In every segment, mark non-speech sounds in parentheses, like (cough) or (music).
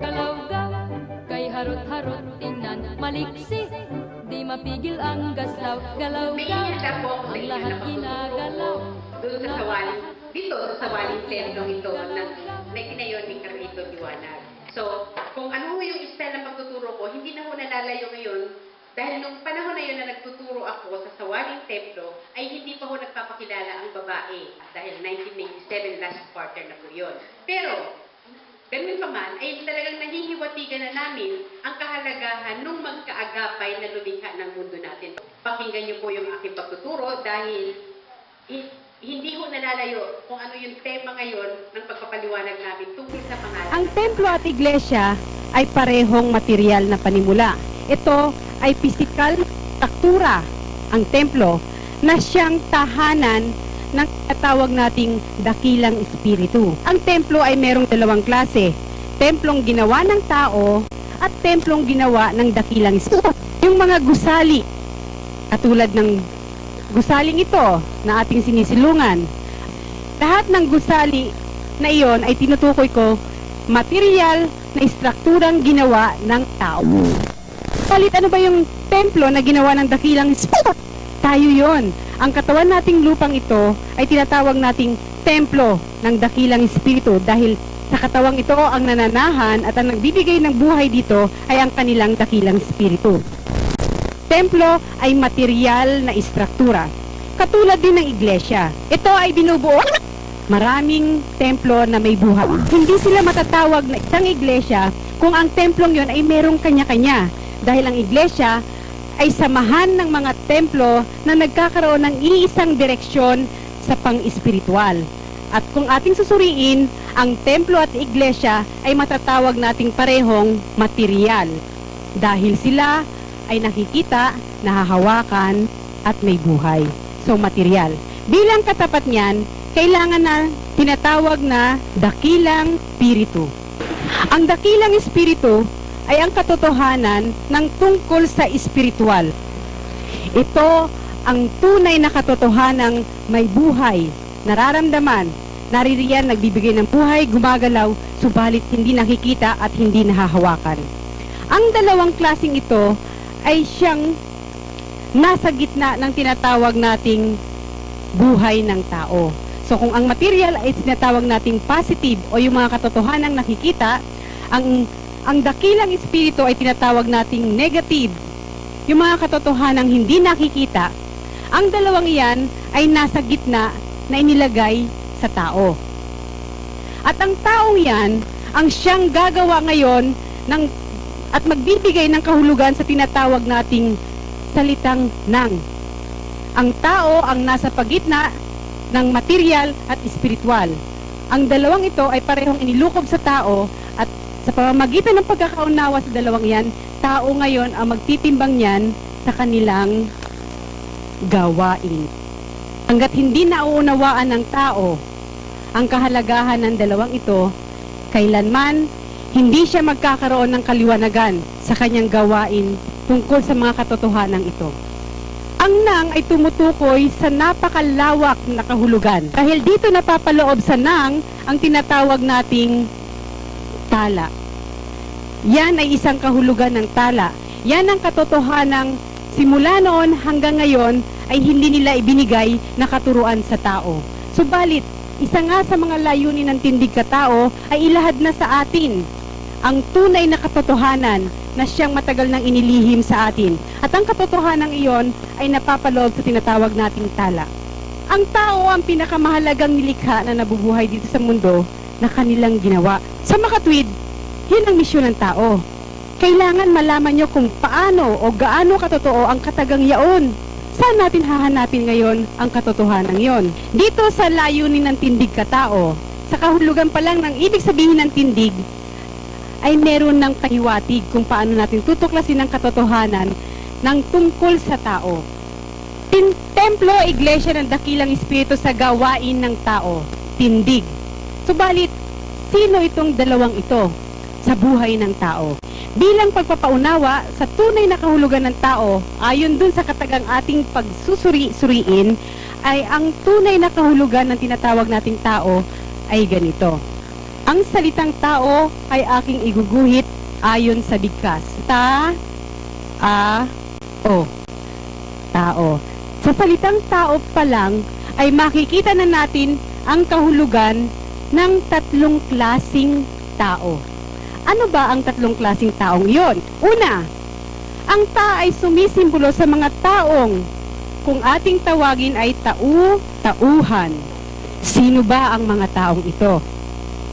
Galaw-gaw, kay harot-harot tingnan. Maliksi, di mapigil ang gaslaw. Galaw-gaw, ang lahat na ginagalaw. Doon sa sawali, dito sa sawaling templong ito na, na itinayon ni Carlito Liwanag. So, kung ano yung style ng pagtuturo ko, hindi na ho nalalayo ngayon dahil nung panahon na yun na nagtuturo ako sa sawaling templo, ay hindi pa ho nagpapakilala ang babae dahil 1997 last quarter na po yun. Pero, Ganun pa man, ay talagang nahihiwatigan na namin ang kahalagahan nung magkaagapay na lumikha ng mundo natin. Pakinggan niyo po yung aking pagtuturo dahil hi- hindi ho nalalayo kung ano yung tema ngayon ng pagpapaliwanag namin tungkol sa pangalan. Ang templo at iglesia ay parehong material na panimula. Ito ay pisikal na struktura, ang templo, na siyang tahanan ng katawag nating dakilang espiritu. Ang templo ay merong dalawang klase. Templong ginawa ng tao at templong ginawa ng dakilang espiritu. Yung mga gusali, katulad ng gusaling ito na ating sinisilungan, lahat ng gusali na iyon ay tinutukoy ko material na istrukturang ginawa ng tao. Palit ano ba yung templo na ginawa ng dakilang espiritu? Tayo yon. Ang katawan nating lupang ito ay tinatawag nating templo ng dakilang espiritu dahil sa katawang ito ang nananahan at ang nagbibigay ng buhay dito ay ang kanilang dakilang espiritu. Templo ay material na istruktura. Katulad din ng iglesia. Ito ay binubuo maraming templo na may buhay. Hindi sila matatawag na isang iglesia kung ang templong yon ay merong kanya-kanya. Dahil ang iglesia ay samahan ng mga templo na nagkakaroon ng iisang direksyon sa pang-espiritual. At kung ating susuriin, ang templo at iglesia ay matatawag nating parehong material. Dahil sila ay nakikita, nahahawakan, at may buhay. So, material. Bilang katapat niyan, kailangan na tinatawag na dakilang spiritu. Ang dakilang espiritu ay ang katotohanan ng tungkol sa espiritual. Ito ang tunay na katotohanang may buhay, nararamdaman, naririyan, nagbibigay ng buhay, gumagalaw, subalit hindi nakikita at hindi nahahawakan. Ang dalawang klasing ito ay siyang nasa gitna ng tinatawag nating buhay ng tao. So kung ang material ay tinatawag nating positive o yung mga katotohanang nakikita, ang ang dakilang espiritu ay tinatawag nating negative. Yung mga katotohanang hindi nakikita, ang dalawang iyan ay nasa gitna na inilagay sa tao. At ang taong yan, ang siyang gagawa ngayon ng, at magbibigay ng kahulugan sa tinatawag nating salitang nang. Ang tao ang nasa pagitna ng material at espiritual. Ang dalawang ito ay parehong inilukob sa tao at sa pamamagitan ng pagkakaunawa sa dalawang yan, tao ngayon ang magtitimbang niyan sa kanilang gawain. Hanggat hindi nauunawaan ng tao ang kahalagahan ng dalawang ito, kailanman hindi siya magkakaroon ng kaliwanagan sa kanyang gawain tungkol sa mga katotohanan ito. Ang nang ay tumutukoy sa napakalawak na kahulugan. Dahil dito napapaloob sa nang ang tinatawag nating tala. Yan ay isang kahulugan ng tala. Yan ang katotohanang simula noon hanggang ngayon ay hindi nila ibinigay na katuruan sa tao. Subalit, isa nga sa mga layunin ng tindig katao ay ilahad na sa atin ang tunay na katotohanan na siyang matagal nang inilihim sa atin. At ang katotohanan iyon ay napapaloob sa tinatawag nating tala. Ang tao ang pinakamahalagang nilikha na nabubuhay dito sa mundo na kanilang ginawa. Sa makatwid, yun ang misyon ng tao. Kailangan malaman nyo kung paano o gaano katotoo ang katagang yaon. Saan natin hahanapin ngayon ang katotohanan yon? Dito sa layunin ng tindig katao, sa kahulugan pa lang ng ibig sabihin ng tindig, ay meron ng kahiwatig kung paano natin tutuklasin ang katotohanan ng tungkol sa tao. Tin templo, iglesia ng dakilang espiritu sa gawain ng tao. Tindig. Subalit, sino itong dalawang ito sa buhay ng tao? Bilang pagpapaunawa sa tunay na kahulugan ng tao, ayon dun sa katagang ating pagsusuri-suriin, ay ang tunay na kahulugan ng tinatawag nating tao ay ganito. Ang salitang tao ay aking iguguhit ayon sa bigkas. Ta, a, o. Tao. Sa salitang tao pa lang ay makikita na natin ang kahulugan ng tatlong klasing tao. Ano ba ang tatlong klasing taong iyon? Una, ang ta ay sumisimbolo sa mga taong kung ating tawagin ay tau, tauhan. Sino ba ang mga taong ito?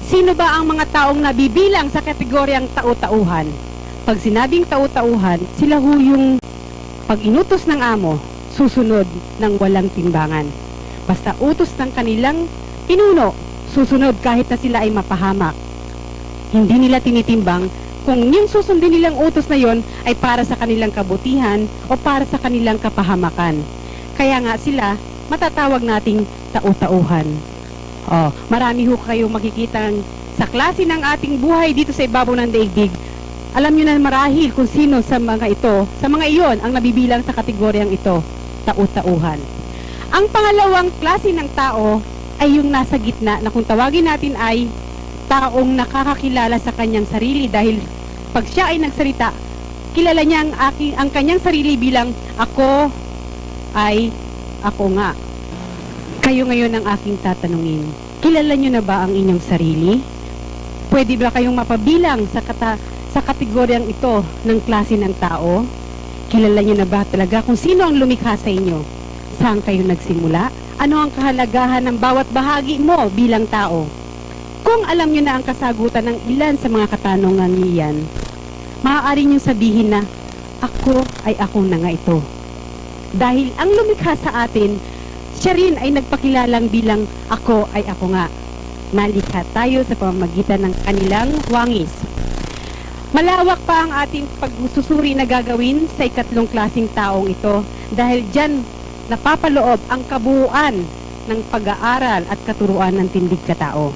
Sino ba ang mga taong nabibilang sa kategoryang tau-tauhan? Pag sinabing tau-tauhan, sila ho yung pag inutos ng amo, susunod ng walang timbangan. Basta utos ng kanilang pinuno, susunod kahit na sila ay mapahamak. Hindi nila tinitimbang kung yung susundin nilang utos na yon ay para sa kanilang kabutihan o para sa kanilang kapahamakan. Kaya nga sila, matatawag nating tau-tauhan. Oh, marami ho kayo makikita sa klase ng ating buhay dito sa ibabaw ng daigdig. Alam nyo na marahil kung sino sa mga ito, sa mga iyon ang nabibilang sa kategoryang ito, tau-tauhan. Ang pangalawang klase ng tao ay yung nasa gitna na kung tawagin natin ay taong nakakakilala sa kanyang sarili dahil pag siya ay nagsalita, kilala niya ang, aking, ang kanyang sarili bilang ako ay ako nga. Kayo ngayon ang aking tatanungin. Kilala niyo na ba ang inyong sarili? Pwede ba kayong mapabilang sa, kata, sa kategoryang ito ng klase ng tao? Kilala niyo na ba talaga kung sino ang lumikha sa inyo? Saan kayo nagsimula? Ano ang kahalagahan ng bawat bahagi mo bilang tao? Kung alam niyo na ang kasagutan ng ilan sa mga katanungan niyan, maaari niyong sabihin na, ako ay ako na nga ito. Dahil ang lumikha sa atin, siya rin ay nagpakilalang bilang ako ay ako nga. Nalikha tayo sa pamamagitan ng kanilang wangis. Malawak pa ang ating pagsusuri na gagawin sa ikatlong klasing taong ito dahil dyan napapaloob ang kabuuan ng pag-aaral at katuruan ng tindig katao.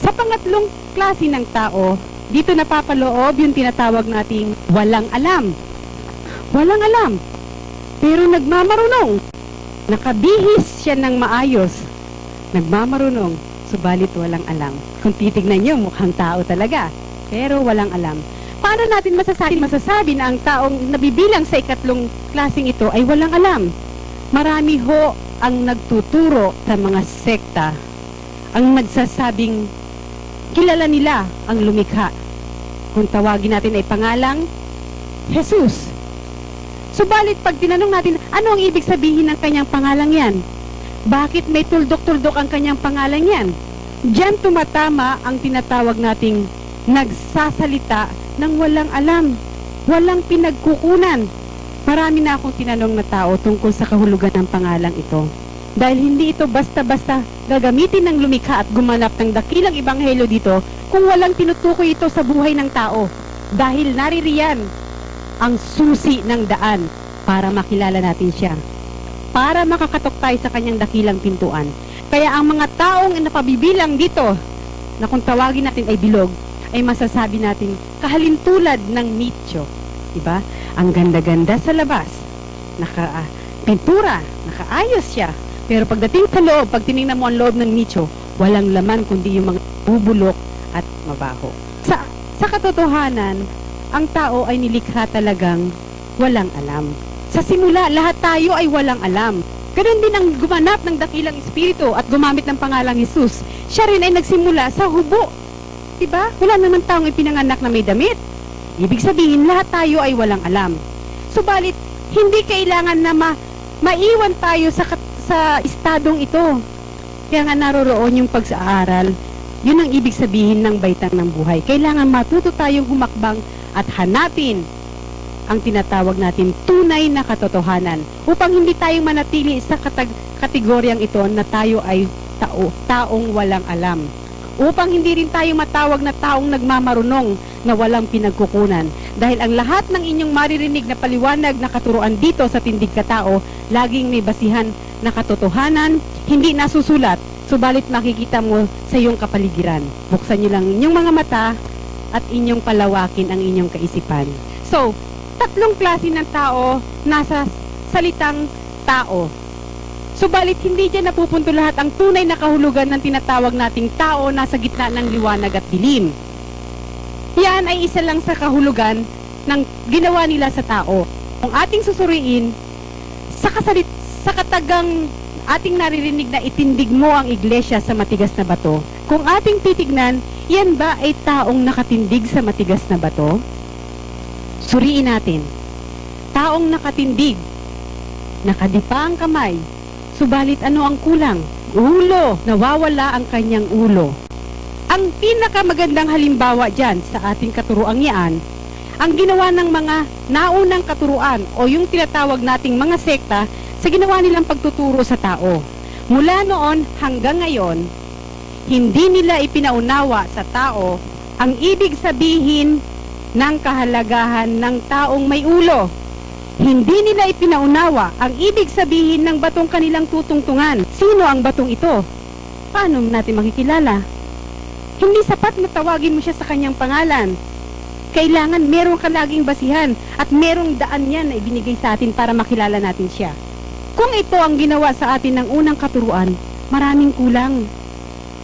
Sa pangatlong klase ng tao, dito napapaloob yung tinatawag nating walang alam. Walang alam. Pero nagmamarunong. Nakabihis siya ng maayos. Nagmamarunong, subalit walang alam. Kung titignan niyo, mukhang tao talaga. Pero walang alam. Paano natin masasabi, masasabi na ang taong nabibilang sa ikatlong klaseng ito ay walang alam? Marami ho ang nagtuturo sa mga sekta ang nagsasabing kilala nila ang lumikha. Kung tawagin natin ay pangalang Jesus. Subalit pag tinanong natin, ano ang ibig sabihin ng kanyang pangalang yan? Bakit may tuldok-tuldok ang kanyang pangalan yan? Diyan tumatama ang tinatawag nating nagsasalita ng walang alam, walang pinagkukunan. Marami na akong tinanong na tao tungkol sa kahulugan ng pangalang ito. Dahil hindi ito basta-basta gagamitin ng lumikha at gumanap ng dakilang ibanghelyo dito kung walang tinutukoy ito sa buhay ng tao. Dahil naririyan ang susi ng daan para makilala natin siya. Para makakatok tayo sa kanyang dakilang pintuan. Kaya ang mga taong napabibilang dito, na kung tawagin natin ay bilog, ay masasabi natin kahalintulad ng nicho. Diba? Ang ganda-ganda sa labas. Naka, ah, pintura, nakaayos siya. Pero pagdating sa loob, pag tinignan mo ang loob ng nicho, walang laman kundi yung mga bubulok at mabaho. Sa, sa katotohanan, ang tao ay nilikha talagang walang alam. Sa simula, lahat tayo ay walang alam. Ganon din ang gumanap ng dakilang espiritu at gumamit ng pangalang Jesus. Siya rin ay nagsimula sa hubo. Diba? Wala naman taong ipinanganak na may damit. Ibig sabihin, lahat tayo ay walang alam. Subalit, hindi kailangan na ma maiwan tayo sa, sa estadong ito. Kaya nga naroroon yung pag-aaral. Yun ang ibig sabihin ng baitang ng buhay. Kailangan matuto tayong humakbang at hanapin ang tinatawag natin tunay na katotohanan upang hindi tayong manatili sa katag- kategoryang ito na tayo ay tao, taong walang alam. Upang hindi rin tayo matawag na taong nagmamarunong na walang pinagkukunan. Dahil ang lahat ng inyong maririnig na paliwanag na katuruan dito sa tindig katao, laging may basihan na katotohanan, hindi nasusulat, subalit makikita mo sa iyong kapaligiran. Buksan niyo lang inyong mga mata at inyong palawakin ang inyong kaisipan. So, tatlong klase ng tao nasa salitang tao. Subalit hindi dyan napupunto lahat ang tunay na kahulugan ng tinatawag nating tao nasa gitna ng liwanag at dilim. Yan ay isa lang sa kahulugan ng ginawa nila sa tao. Kung ating susuriin, sa, kasalit, sa katagang ating naririnig na itindig mo ang iglesia sa matigas na bato, kung ating titignan, yan ba ay taong nakatindig sa matigas na bato? Suriin natin. Taong nakatindig, nakadipa ang kamay, subalit ano ang kulang? Ulo, nawawala ang kanyang ulo. Ang pinakamagandang halimbawa dyan sa ating katuruang yan, ang ginawa ng mga naunang katuruan o yung tinatawag nating mga sekta sa ginawa nilang pagtuturo sa tao. Mula noon hanggang ngayon, hindi nila ipinaunawa sa tao ang ibig sabihin ng kahalagahan ng taong may ulo. Hindi nila ipinaunawa ang ibig sabihin ng batong kanilang tutungtungan. Sino ang batong ito? Paano natin makikilala? Hindi sapat na tawagin mo siya sa kanyang pangalan. Kailangan meron ka laging basihan at merong daan yan na ibinigay sa atin para makilala natin siya. Kung ito ang ginawa sa atin ng unang katuruan, maraming kulang.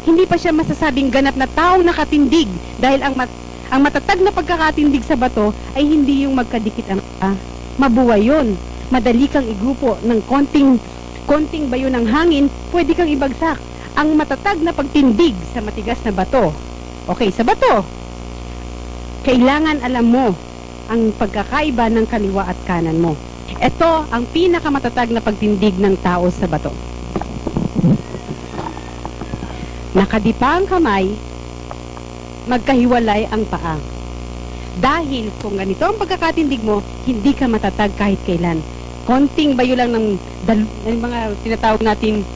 Hindi pa siya masasabing ganap na taong nakatindig dahil ang, mat- ang matatag na pagkakatindig sa bato ay hindi yung magkadikit ang ah, mabuhay yun. Madali kang igupo ng konting konting bayo ng hangin, pwede kang ibagsak. Ang matatag na pagtindig sa matigas na bato. Okay, sa bato. Kailangan alam mo ang pagkakaiba ng kaliwa at kanan mo. Ito ang pinakamatatag na pagtindig ng tao sa bato. Nakadipa ang kamay, magkahiwalay ang paa. Dahil kung ganito ang pagkakatindig mo, hindi ka matatag kahit kailan. Konting bayo lang ng, ng mga tinatawag nating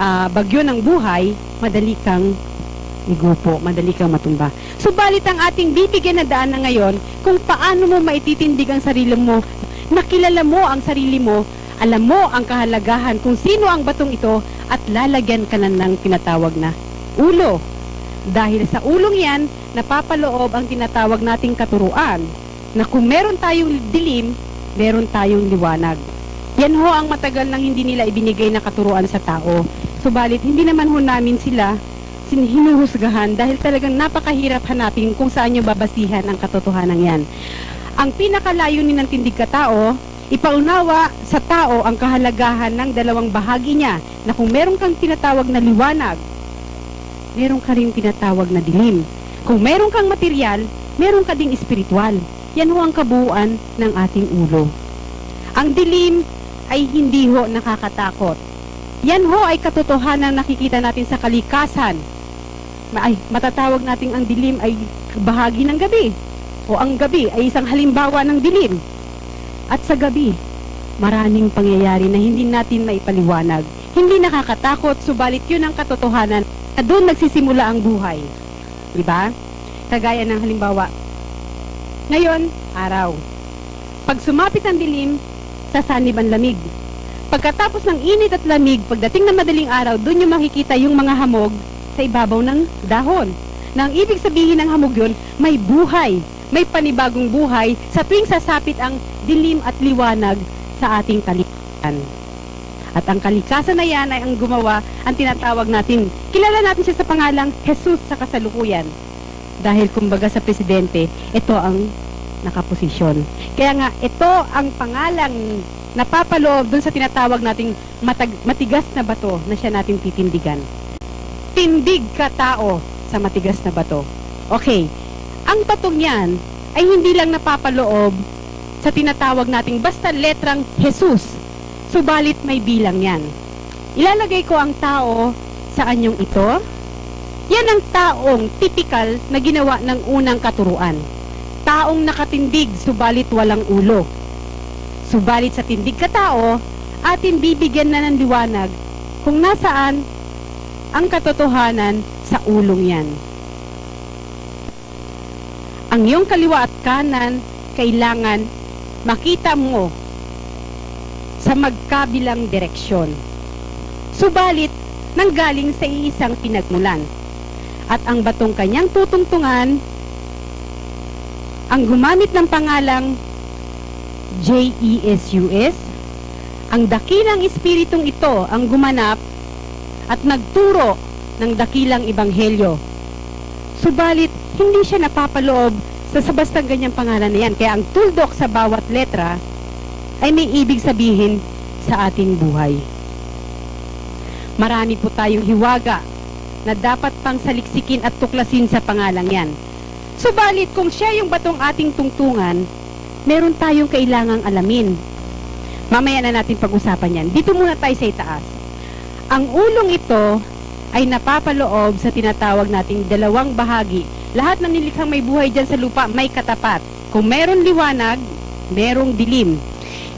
ah, bagyo ng buhay, madali kang igupo, madali kang matumba. Subalit ang ating bibigyan na daan na ngayon kung paano mo maititindig ang sarili mo, nakilala mo ang sarili mo, alam mo ang kahalagahan kung sino ang batong ito at lalagyan ka na ng tinatawag na ulo. Dahil sa ulong yan, napapaloob ang tinatawag nating katuruan na kung meron tayong dilim, meron tayong liwanag. Yan ho ang matagal nang hindi nila ibinigay na katuruan sa tao. Subalit, hindi naman ho namin sila hinuhusgahan dahil talagang napakahirap hanapin kung saan nyo babasihan ang katotohanan yan. Ang pinakalayunin ng tindig katao, ipaunawa sa tao ang kahalagahan ng dalawang bahagi niya na kung meron kang tinatawag na liwanag, meron ka rin tinatawag na dilim. Kung meron kang material, meron ka ding espiritual. Yan ho ang kabuuan ng ating ulo. Ang dilim ay hindi ho nakakatakot. Yan ho ay katotohanan nakikita natin sa kalikasan. Ay, matatawag natin ang dilim ay bahagi ng gabi. O ang gabi ay isang halimbawa ng dilim. At sa gabi, maraming pangyayari na hindi natin maipaliwanag. Hindi nakakatakot, subalit yun ang katotohanan na doon nagsisimula ang buhay. Di ba? Kagaya ng halimbawa, ngayon, araw. Pag sumapit ang dilim, sasanib ang lamig. Pagkatapos ng init at lamig, pagdating ng madaling araw, doon yung makikita yung mga hamog sa ibabaw ng dahon. Na ang ibig sabihin ng hamog yun, may buhay, may panibagong buhay sa tuwing sasapit ang dilim at liwanag sa ating kalikasan. At ang kalikasan na yan ay ang gumawa, ang tinatawag natin. Kilala natin siya sa pangalang Jesus sa kasalukuyan. Dahil kumbaga sa presidente, ito ang nakaposisyon. Kaya nga, ito ang pangalang napapaloob dun sa tinatawag nating matag, matigas na bato na siya nating titindigan. Tindig ka tao sa matigas na bato. Okay, ang batong yan ay hindi lang napapaloob sa tinatawag nating basta letrang Jesus. Subalit may bilang yan. Ilalagay ko ang tao sa anyong ito. Yan ang taong typical na ginawa ng unang katuruan. Taong nakatindig subalit walang ulo. Subalit sa tindig ka tao, atin bibigyan na ng liwanag kung nasaan ang katotohanan sa ulong yan. Ang iyong kaliwa at kanan kailangan makita mo sa magkabilang direksyon. Subalit, nanggaling sa iisang pinagmulan. At ang batong kanyang tutungtungan, ang gumamit ng pangalang J-E-S-U-S, Ang dakilang espiritong ito ang gumanap at nagturo ng dakilang ebanghelyo. Subalit, hindi siya napapaloob sa sabastang ganyang pangalan na yan. Kaya ang tuldok sa bawat letra ay may ibig sabihin sa ating buhay. Marami po tayong hiwaga na dapat pang saliksikin at tuklasin sa pangalang yan. Subalit, kung siya yung batong ating tungtungan, meron tayong kailangang alamin. Mamaya na natin pag-usapan yan. Dito muna tayo sa itaas. Ang ulong ito ay napapaloob sa tinatawag nating dalawang bahagi. Lahat ng nilikhang may buhay dyan sa lupa may katapat. Kung meron liwanag, merong dilim.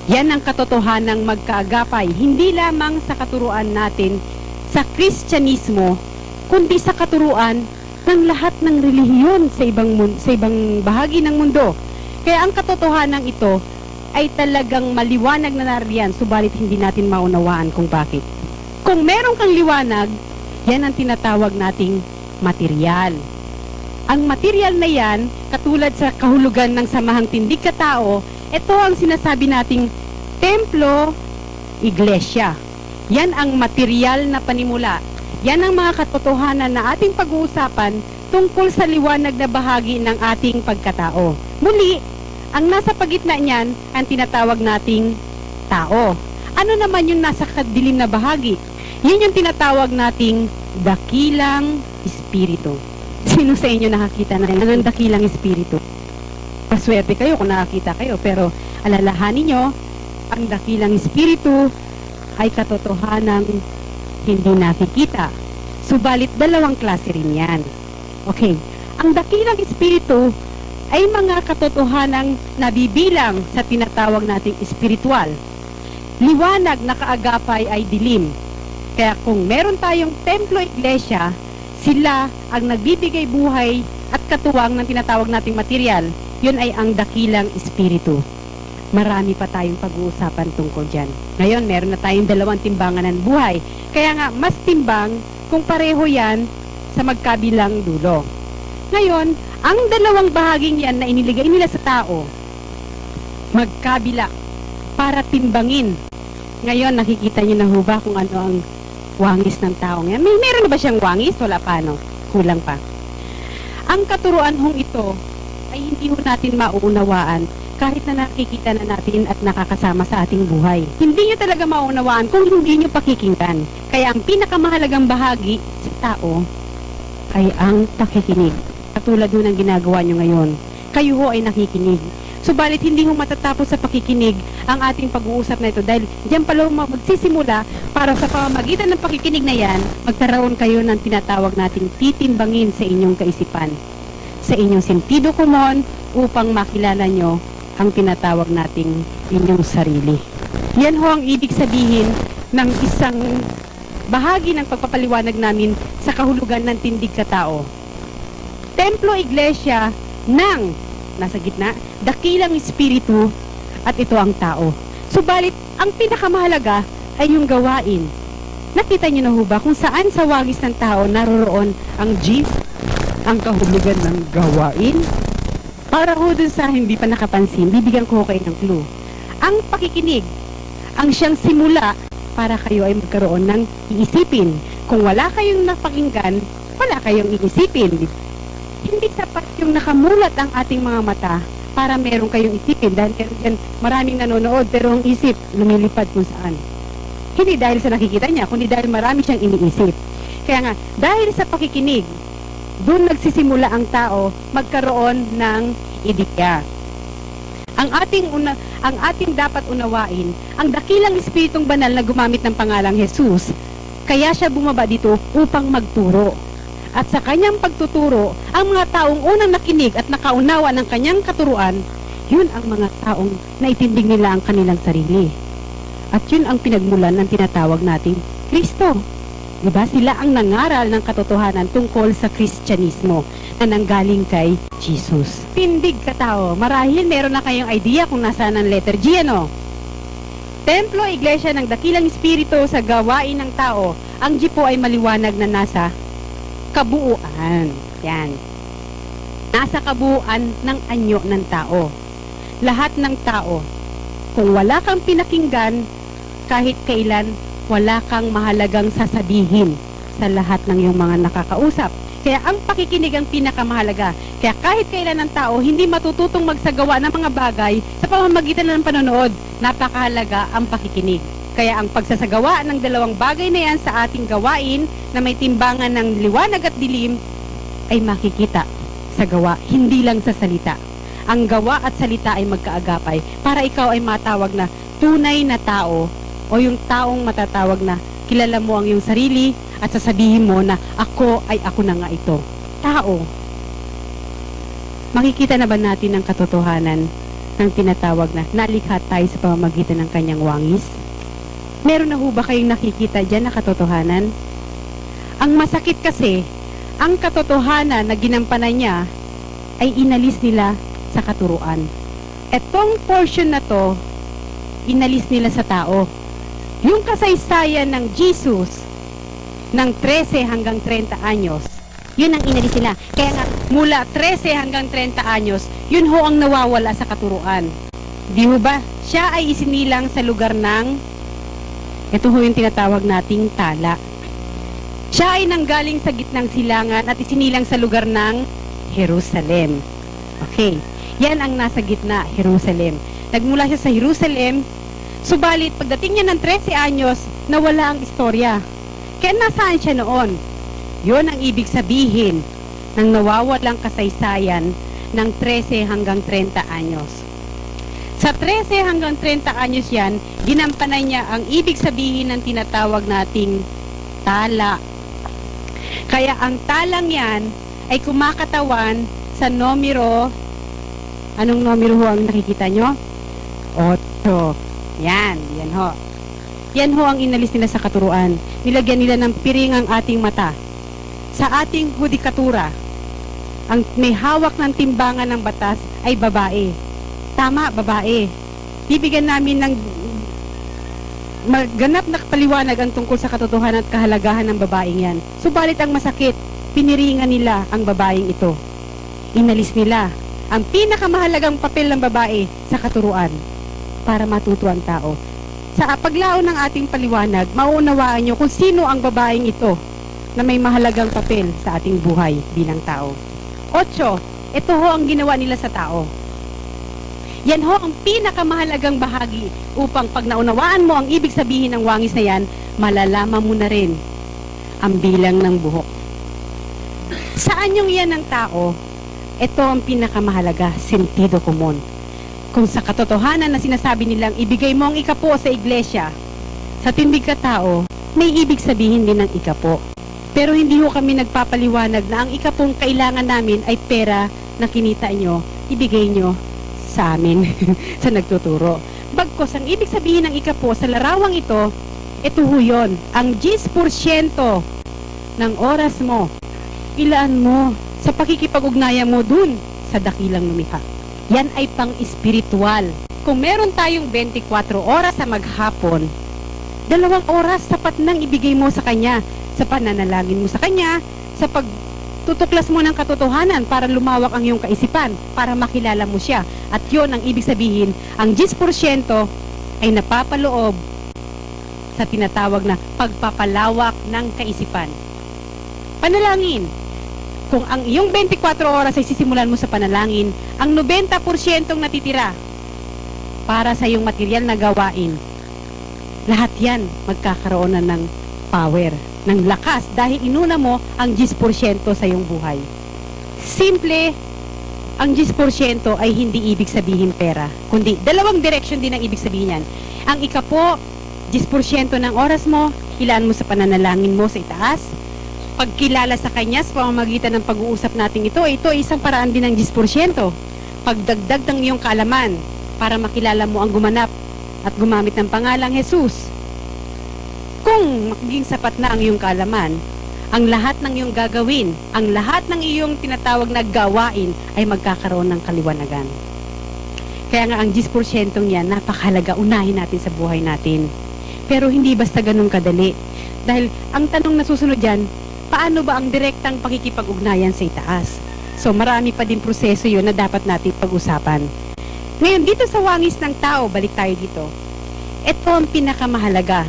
Yan ang katotohanang magkaagapay, hindi lamang sa katuruan natin sa Kristyanismo, kundi sa katuruan ng lahat ng relihiyon sa ibang sa ibang bahagi ng mundo. Kaya ang katotohanan ito ay talagang maliwanag na nariyan, subalit hindi natin maunawaan kung bakit. Kung meron kang liwanag, yan ang tinatawag nating material. Ang material na yan, katulad sa kahulugan ng samahang tindig katao, ito ang sinasabi nating templo, iglesia. Yan ang material na panimula. Yan ang mga katotohanan na ating pag-uusapan tungkol sa liwanag na bahagi ng ating pagkatao. Muli, ang nasa pagitna niyan ang tinatawag nating tao. Ano naman yung nasa kadilim na bahagi? Yun yung tinatawag nating dakilang espiritu. Sino sa inyo nakakita na ang dakilang espiritu? Paswerte kayo kung nakakita kayo, pero alalahanin nyo, ang dakilang espiritu ay katotohanang hindi nakikita. Subalit dalawang klase rin yan. Okay, ang dakilang espiritu ay mga katotohanang nabibilang sa tinatawag nating espiritual. Liwanag na kaagapay ay dilim. Kaya kung meron tayong templo iglesia, sila ang nagbibigay buhay at katuwang ng tinatawag nating material. Yun ay ang dakilang espiritu. Marami pa tayong pag-uusapan tungkol dyan. Ngayon, meron na tayong dalawang timbangan ng buhay. Kaya nga, mas timbang kung pareho yan sa magkabilang dulo. Ngayon, ang dalawang bahaging yan na iniligay nila sa tao, magkabila para timbangin. Ngayon, nakikita niyo na ho ba kung ano ang wangis ng taong yan? May meron na ba siyang wangis? Wala pa, no? Kulang pa. Ang katuruan hong ito ay hindi ho natin mauunawaan kahit na nakikita na natin at nakakasama sa ating buhay. Hindi nyo talaga maunawaan kung hindi nyo pakikinggan. Kaya ang pinakamahalagang bahagi sa tao ay ang pakikinig. Katulad ho ng ginagawa nyo ngayon. Kayo ho ay nakikinig. Subalit hindi ho matatapos sa pakikinig ang ating pag-uusap na ito dahil diyan pala ho magsisimula para sa pamamagitan ng pakikinig na yan, magkaroon kayo ng tinatawag nating titimbangin sa inyong kaisipan, sa inyong sentido komon upang makilala nyo ang tinatawag nating inyong sarili. Yan ho ang ibig sabihin ng isang bahagi ng pagpapaliwanag namin sa kahulugan ng tindig katao. Templo Iglesia ng nasa gitna, dakilang espiritu at ito ang tao. Subalit, ang pinakamahalaga ay yung gawain. Nakita niyo na ho ba kung saan sa wagis ng tao naroroon ang G, ang kahulugan ng gawain? Para ho dun sa hindi pa nakapansin, bibigyan ko kayo ng clue. Ang pakikinig, ang siyang simula para kayo ay magkaroon ng iisipin. Kung wala kayong napakinggan, wala kayong iisipin. Hindi sapat yung nakamulat ang ating mga mata para meron kayong isipin. Dahil meron dyan maraming nanonood pero ang isip lumilipad kung saan. Hindi dahil sa nakikita niya, kundi dahil marami siyang iniisip. Kaya nga, dahil sa pakikinig, doon nagsisimula ang tao magkaroon ng ideya. Ang ating una, ang ating dapat unawain, ang dakilang espiritong banal na gumamit ng pangalang Jesus, kaya siya bumaba dito upang magturo. At sa kanyang pagtuturo, ang mga taong unang nakinig at nakaunawa ng kanyang katuruan, yun ang mga taong naitindig nila ang kanilang sarili. At yun ang pinagmulan ng tinatawag nating Kristo. Diba? Sila ang nangaral ng katotohanan tungkol sa Kristyanismo na nanggaling kay Jesus. Tindig ka tao. Marahil meron na kayong idea kung nasaan ang letter G, ano? Templo, iglesia ng dakilang espiritu sa gawain ng tao. Ang G po ay maliwanag na nasa kabuuan. Yan. Nasa kabuuan ng anyo ng tao. Lahat ng tao. Kung wala kang pinakinggan, kahit kailan wala kang mahalagang sasabihin sa lahat ng iyong mga nakakausap. Kaya ang pakikinig ang pinakamahalaga. Kaya kahit kailan ang tao hindi matututong magsagawa ng mga bagay sa pamamagitan ng panonood, napakahalaga ang pakikinig. Kaya ang pagsasagawa ng dalawang bagay na yan sa ating gawain na may timbangan ng liwanag at dilim ay makikita sa gawa, hindi lang sa salita. Ang gawa at salita ay magkaagapay para ikaw ay matawag na tunay na tao o yung taong matatawag na kilala mo ang iyong sarili at sasabihin mo na ako ay ako na nga ito. Tao. Makikita na ba natin ang katotohanan ng tinatawag na nalikha tayo sa pamamagitan ng kanyang wangis? Meron na ho ba kayong nakikita dyan na katotohanan? Ang masakit kasi, ang katotohanan na ginampanan niya ay inalis nila sa katuruan. Etong portion na to, inalis nila sa tao. Yung kasaysayan ng Jesus ng 13 hanggang 30 anyos, yun ang inalis nila. Kaya nga, mula 13 hanggang 30 anyos, yun ho ang nawawala sa katuruan. Di ho ba? Siya ay isinilang sa lugar ng, ito ho yung tinatawag nating tala. Siya ay nanggaling sa gitnang silangan at isinilang sa lugar ng Jerusalem. Okay. Yan ang nasa gitna, Jerusalem. Nagmula siya sa Jerusalem, subalit pagdating niya ng 13 anyos, nawala ang istorya. Kaya nasaan siya noon? Yon ang ibig sabihin ng nawawalang kasaysayan ng 13 hanggang 30 anyos. Sa 13 hanggang 30 anyos yan, ginampanan niya ang ibig sabihin ng tinatawag nating tala. Kaya ang talang yan ay kumakatawan sa numero, anong numero ho ang nakikita nyo? Otto. Yan, yan ho. Yan ho ang inalis nila sa katuruan. Nilagyan nila ng piring ang ating mata. Sa ating hudikatura, ang may hawak ng timbangan ng batas ay babae. Tama, babae. Bibigyan namin ng maganap na paliwanag ang tungkol sa katotohanan at kahalagahan ng babaeng yan. Subalit ang masakit, piniringan nila ang babaeng ito. Inalis nila ang pinakamahalagang papel ng babae sa katuruan para matuto ang tao. Sa paglaon ng ating paliwanag, mauunawaan nyo kung sino ang babaeng ito na may mahalagang papel sa ating buhay bilang tao. Otso, ito ho ang ginawa nila sa tao. Yan ho ang pinakamahalagang bahagi upang pag naunawaan mo ang ibig sabihin ng wangis na yan, malalaman mo na rin ang bilang ng buhok. Saan yung yan ng tao? Ito ang pinakamahalaga, sentido komon. Kung sa katotohanan na sinasabi nilang ibigay mo ang ikapo sa iglesia, sa tindig ka tao, may ibig sabihin din ng ikapo. Pero hindi ho kami nagpapaliwanag na ang ikapong kailangan namin ay pera na kinita nyo, ibigay nyo sa amin (laughs) sa nagtuturo. Bagkos, ang ibig sabihin ng ikapo sa larawang ito, ito ho yun, ang 10% ng oras mo, ilaan mo sa pakikipag-ugnayan mo dun sa dakilang lumikha. Yan ay pang-espiritual. Kung meron tayong 24 oras sa maghapon, dalawang oras sapat nang ibigay mo sa Kanya sa pananalangin mo sa Kanya, sa pagtutuklas mo ng katotohanan para lumawak ang iyong kaisipan, para makilala mo siya. At yon ang ibig sabihin, ang 10% ay napapaloob sa tinatawag na pagpapalawak ng kaisipan. Panalangin. Kung ang iyong 24 oras ay sisimulan mo sa panalangin, ang 90% natitira para sa iyong material na gawain. Lahat yan magkakaroon na ng power, ng lakas dahil inuna mo ang 10% sa iyong buhay. Simple, ang 10% ay hindi ibig sabihin pera, kundi dalawang direction din ang ibig sabihin yan. Ang ikapo, 10% ng oras mo, ilaan mo sa pananalangin mo sa itaas, pagkilala sa kanya sa pamamagitan ng pag-uusap natin ito, ito ay isang paraan din ng 10%. Pagdagdag ng iyong kaalaman para makilala mo ang gumanap at gumamit ng pangalang Jesus. Kung magiging sapat na ang iyong kaalaman, ang lahat ng iyong gagawin, ang lahat ng iyong tinatawag na gawain ay magkakaroon ng kaliwanagan. Kaya nga ang 10% niyan, napakahalaga, unahin natin sa buhay natin. Pero hindi basta ganun kadali. Dahil ang tanong na susunod dyan, paano ba ang direktang pakikipag-ugnayan sa itaas? So marami pa din proseso yun na dapat natin pag-usapan. Ngayon, dito sa wangis ng tao, balik tayo dito. Ito ang pinakamahalaga.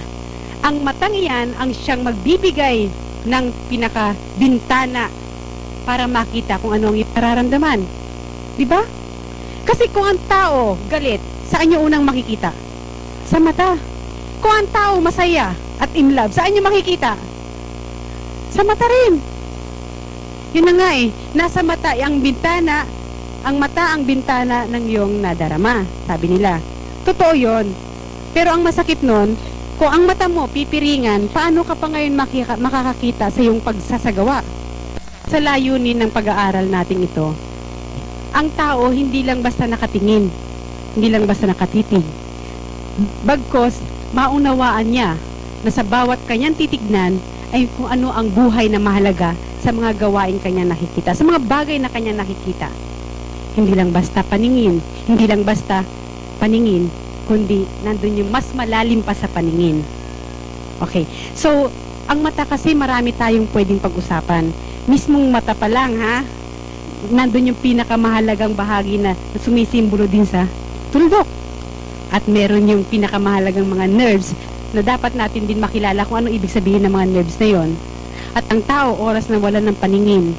Ang matang iyan ang siyang magbibigay ng pinakabintana para makita kung ano ang iyong nararamdaman. Di ba? Kasi kung ang tao galit, saan niyo unang makikita? Sa mata. Kung ang tao masaya at in love, saan niyo makikita? Sa mata rin. Yun na nga eh, nasa mata ang bintana, ang mata ang bintana ng iyong nadarama, sabi nila. Totoo yon. Pero ang masakit nun, kung ang mata mo pipiringan, paano ka pa ngayon makika- makakakita sa iyong pagsasagawa? Sa layunin ng pag-aaral natin ito, ang tao hindi lang basta nakatingin, hindi lang basta nakatitig. Bagkos, maunawaan niya na sa bawat kanyang titignan ay kung ano ang buhay na mahalaga sa mga gawain kanya nakikita, sa mga bagay na kanya nakikita. Hindi lang basta paningin, hindi lang basta paningin, kundi nandun yung mas malalim pa sa paningin. Okay, so ang mata kasi marami tayong pwedeng pag-usapan. Mismong mata pa lang ha, nandun yung pinakamahalagang bahagi na sumisimbolo din sa tuldok. At meron yung pinakamahalagang mga nerves na dapat natin din makilala kung ano ibig sabihin ng mga nerves na yon. At ang tao, oras na wala ng paningin,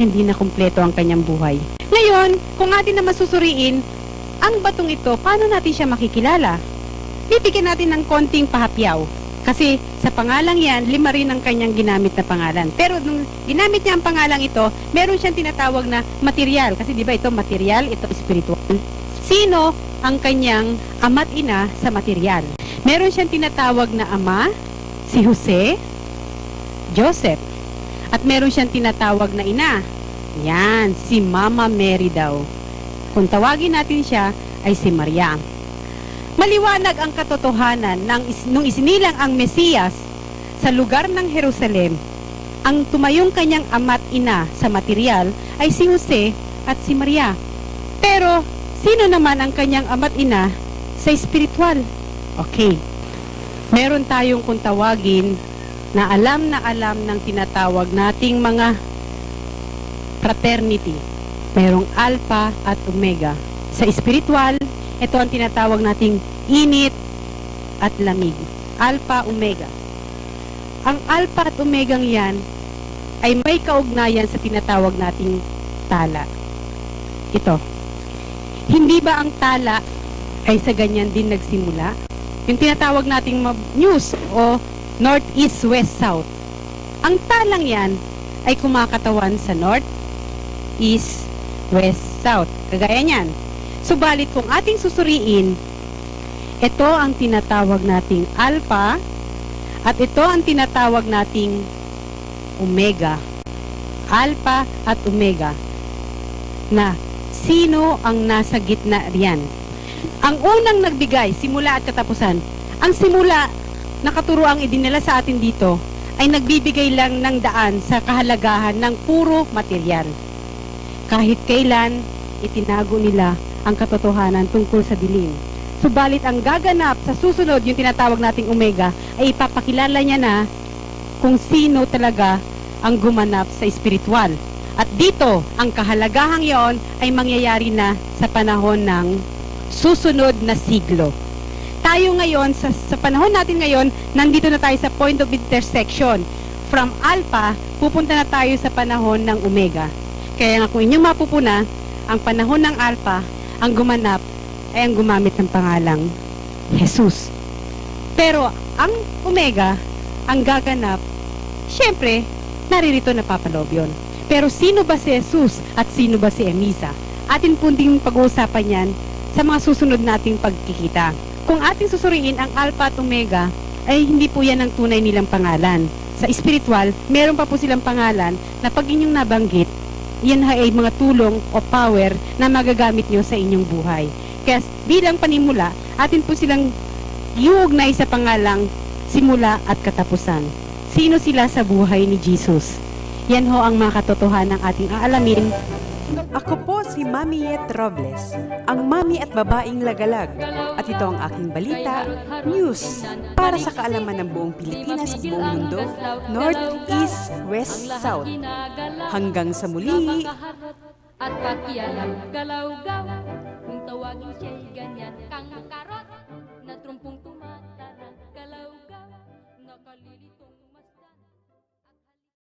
hindi na kumpleto ang kanyang buhay. Ngayon, kung atin na masusuriin, ang batong ito, paano natin siya makikilala? Bibigyan natin ng konting pahapyaw. Kasi sa pangalang yan, lima rin ang kanyang ginamit na pangalan. Pero nung ginamit niya ang pangalang ito, meron siyang tinatawag na material. Kasi di ba ito material, ito spiritual. Sino ang kanyang ama't ina sa material? Meron siyang tinatawag na ama, si Jose, Joseph. At meron siyang tinatawag na ina. Yan, si Mama Mary daw. Kung tawagin natin siya, ay si Maria. Maliwanag ang katotohanan ng is, nung isinilang ang Mesiyas sa lugar ng Jerusalem, ang tumayong kanyang ama't ina sa material ay si Jose at si Maria. Pero, sino naman ang kanyang ama't ina sa espiritual? Okay. Meron tayong kung tawagin na alam na alam ng tinatawag nating mga fraternity. Merong alpha at omega. Sa espiritual, ito ang tinatawag nating init at lamig. Alpha, omega. Ang alpha at omega yan ay may kaugnayan sa tinatawag nating tala. Ito. Hindi ba ang tala ay sa ganyan din nagsimula? Yung tinatawag nating news o north, east, west, south. Ang talang yan ay kumakatawan sa north, east, west, south. Kagaya niyan. Subalit kung ating susuriin, ito ang tinatawag nating alpha at ito ang tinatawag nating omega. Alpha at omega. Na sino ang nasa gitna riyan? Ang unang nagbigay, simula at katapusan, ang simula na katuroang idinala sa atin dito ay nagbibigay lang ng daan sa kahalagahan ng puro material. Kahit kailan, itinago nila ang katotohanan tungkol sa dilim. Subalit ang gaganap sa susunod, yung tinatawag nating omega, ay ipapakilala niya na kung sino talaga ang gumanap sa espiritual. At dito, ang kahalagahang yon ay mangyayari na sa panahon ng susunod na siglo. Tayo ngayon, sa, sa panahon natin ngayon, nandito na tayo sa point of intersection. From alpha, pupunta na tayo sa panahon ng omega. Kaya nga kung inyong mapupuna, ang panahon ng alpha, ang gumanap, ay ang gumamit ng pangalang Jesus. Pero ang omega, ang gaganap, syempre, naririto na papaloob yun. Pero sino ba si Jesus at sino ba si Emisa? Atin po ding pag-uusapan yan sa mga susunod nating pagkikita. Kung ating susuriin ang Alpha at Omega, ay hindi po yan ang tunay nilang pangalan. Sa spiritual, meron pa po silang pangalan na pag inyong nabanggit, yan ay mga tulong o power na magagamit nyo sa inyong buhay. Kaya bilang panimula, atin po silang iuugnay sa pangalang simula at katapusan. Sino sila sa buhay ni Jesus? Yan ho ang mga katotohanan ng ating aalamin Ako po si Mami Yet Robles, ang mami at babaeng lagalag. At ito ang aking balita, news, para sa kaalaman ng buong Pilipinas buong mundo, North, East, West, South. Hanggang sa muli, At pakialam, galaw-gaw Kung tawagin siya'y ganyan Kang karot Na trumpong